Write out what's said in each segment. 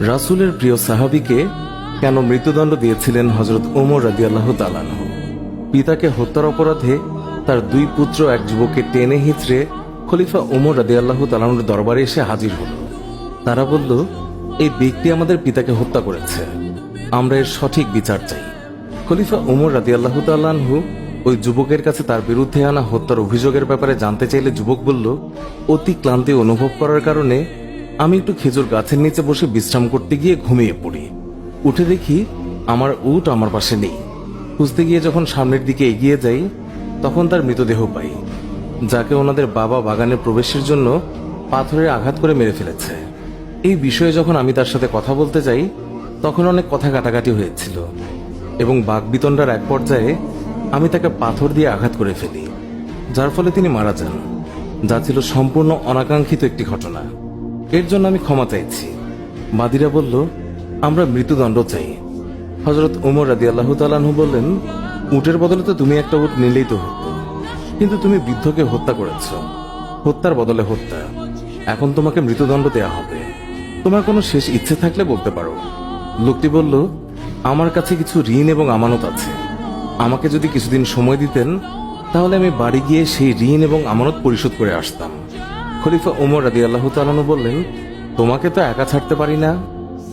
রাসূলের প্রিয় সাহাবিকে কেন মৃত্যুদণ্ড দিয়েছিলেন হজরত ওমর রাদি আল্লাহ তালানহ পিতাকে হত্যার অপরাধে তার দুই পুত্র এক যুবককে টেনে হিঁচড়ে খলিফা ওমর রাদি আল্লাহ তালানুর দরবারে এসে হাজির হল। তারা বলল, এই ব্যক্তি আমাদের পিতাকে হত্যা করেছে। আমরা এর সঠিক বিচার চাই। খলিফা ওমর রাদি আল্লাহ তাল্লাহু ওই যুবকের কাছে তার বিরুদ্ধে আনা হত্যার অভিযোগের ব্যাপারে জানতে চাইলে যুবক বলল, অতি ক্লান্তি অনুভব করার কারণে আমি একটু খেজুর গাছের নিচে বসে বিশ্রাম করতে গিয়ে ঘুমিয়ে পড়ি। উঠে দেখি আমার উট আমার পাশে নেই। খুঁজতে গিয়ে যখন সামনের দিকে এগিয়ে যাই, তখন তার মৃতদেহ পাই, যাকে ওনাদের বাবা বাগানে প্রবেশের জন্য পাথরের আঘাত করে মেরে ফেলেছে। এই বিষয়ে যখন আমি তার সাথে কথা বলতে যাই, তখন অনেক কথা কাটাকাটি হয়েছিল এবং বাঘবিতণ্ডার এক পর্যায়ে আমি তাকে পাথর দিয়ে আঘাত করে ফেলি, যার ফলে তিনি মারা যান, যা ছিল সম্পূর্ণ অনাকাঙ্ক্ষিত একটি ঘটনা। এর জন্য আমি ক্ষমা চাইছি। বাদীরা বলল, আমরা মৃত্যুদণ্ড চাই। হজরত ওমর রাদি আল্লাহ তালাহু বললেন, উটের বদলে তো তুমি একটা উট নিলেই তো হতো। কিন্তু তুমি বৃদ্ধকে হত্যা করেছ। হত্যার বদলে হত্যা। এখন তোমাকে মৃত্যুদণ্ড দেয়া হবে। তোমার কোনো শেষ ইচ্ছে থাকলে বলতে পারো। লোকটি বলল, আমার কাছে কিছু ঋণ এবং আমানত আছে। আমাকে যদি কিছুদিন সময় দিতেন, তাহলে আমি বাড়ি গিয়ে সেই ঋণ এবং আমানত পরিশোধ করে আসতাম। খলিফা ওমর রাদি আল্লাহ বললেন, তোমাকে তো একা ছাড়তে পারি না।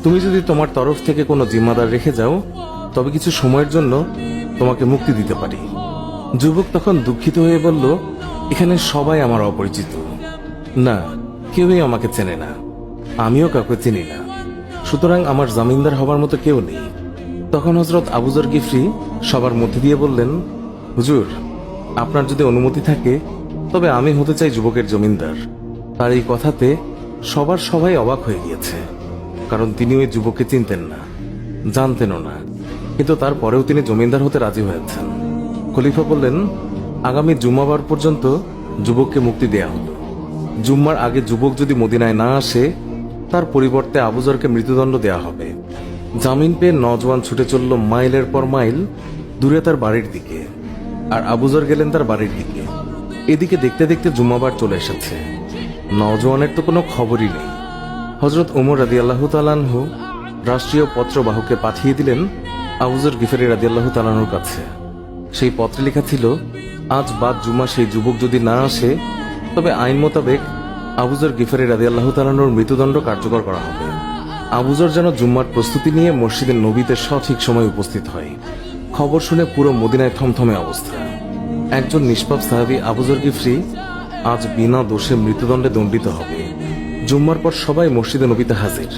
তুমি যদি তোমার তরফ থেকে কোনো জিম্মাদার রেখে যাও, তবে কিছু সময়ের জন্য তোমাকে মুক্তি দিতে পারি। যুবক তখন দুঃখিত হয়ে বলল, এখানে সবাই আমার অপরিচিত। না, কেউই আমাকে চেনে না। আমিও কাউকে চিনি না। সুতরাং আমার জামিনদার হবার মতো কেউ নেই। তখন হজরত আবুজর গিফরি সবার মধ্যে দিয়ে বললেন, হুজুর, আপনার যদি অনুমতি থাকে, তবে আমি হতে চাই যুবকের জমিনদার। তার এই কথাতে সবার সবাই অবাক হয়ে গিয়েছে, কারণ তিনি ওই যুবককে চিনতেন না, জানতেনও না। কিন্তু তারপরেও তিনি জমিদার হতে রাজি হয়েছেন। খলিফা বললেন, আগামী জুম্মাবার পর্যন্ত যুবককে মুক্তি দেয়া হলো। জুম্মার আগে যুবক যদি মদিনায় না আসে, তার পরিবর্তে আবুজরকে মৃত্যুদণ্ড দেয়া হবে। জামিন পেয়ে নজওয়ান ছুটে চলল মাইলের পর মাইল, দূরে তার বাড়ির দিকে। আর আবুজর গেলেন তার বাড়ির দিকে। এদিকে দেখতে দেখতে জুম্মাবার চলে এসেছে। নজওয়ানের তো কোনো খবরই নেই। হজরত উমর রাদি আল্লাহ রাষ্ট্রীয় পত্রবাহকে পাঠিয়ে দিলেন আবুজর গিফারি রাদি আল্লাহ তালানুর কাছে। সেই পত্রে লেখা ছিল, আজ বাদ জুমা সেই যুবক যদি না আসে, তবে আইন মোতাবেক আবুজর গিফারি রাদি আল্লাহ তালানুর মৃত্যুদণ্ড কার্যকর করা হবে। আবুজর যেন জুম্মার প্রস্তুতি নিয়ে মসজিদের নবীতে সঠিক সময় উপস্থিত হয়। খবর শুনে পুরো মদিনায় থমথমে অবস্থা। একজন নিষ্পাপ সাহাবী আবুজর গিফরি আজ বিনা দোষে মৃত্যুদণ্ডে দণ্ডিত হবে। জুম্মার পর সবাই মসজিদে নবীতে হাজির।